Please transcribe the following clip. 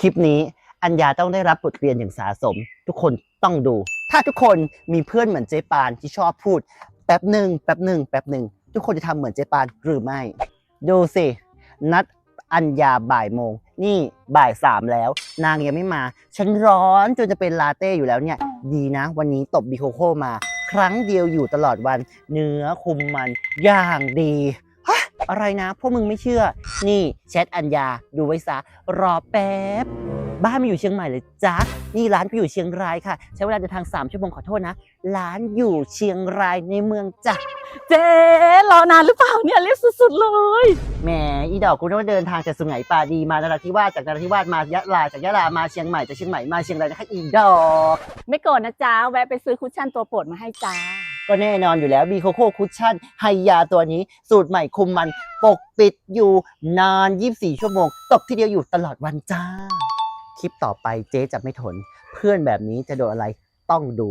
คลิปนี้อัญญาต้องได้รับบทเรียนอย่างสาสม ทุกคนต้องดู ถ้าทุกคนมีเพื่อนเหมือนเจ๊ปานที่ชอบพูดแป๊บหนึ่งแป๊บหนึ่งแป๊บหนึ่งทุกคนจะทำเหมือนเจ๊ปานหรือไม่ ดูสิ นัดอัญญาบ่ายโมง นี่บ่ายสามแล้ว นางยังไม่มา ฉันร้อนจนจะเป็นลาเต้อยู่แล้วเนี่ย ดีนะ วันนี้ตบบิโคโค่มา ครั้งเดียวอยู่ตลอดวัน เนื้อคุมมันอย่างดี อะไรนะพวกมึงไม่เชื่อ นี่แชทอัญญาดูไว้ซะ รอแป๊บ บ้านมาอยู่เชียงใหม่เลยจ้านี่ร้านกูอยู่เชียงรายค่ะ ใช้เวลาเดินทาง 3 ชั่วโมงขอโทษนะ ร้านอยู่เชียงรายในเมืองจ้ะเจ๊รอนานหรือเปล่าเนี่ยรีบสุดๆเลยแหมอีดอกกูนึกว่าเดินทางจากสุไหงปาดีมานราธิวาสจากนราธิวาสมายะลาจากยะลามาเชียงใหม่จากเชียงใหม่มาเชียงรายนะคะอีดอก ไม่โกรธนะจ๊ะแวะไปซื้อคุชชั่นตัวโปรดมาให้จ้า ก็แน่นอนอยู่แล้วบีโคโค่คุชชั่นไฮยาตัวนี้ สูตรใหม่คุมมันปกปิดอยู่นาน 24 ชั่วโมง ตกทีเดียวอยู่ตลอดวันจ้า คลิปต่อไปเจ๊จะไม่ทน เพื่อนแบบนี้จะโดนอะไรต้องดู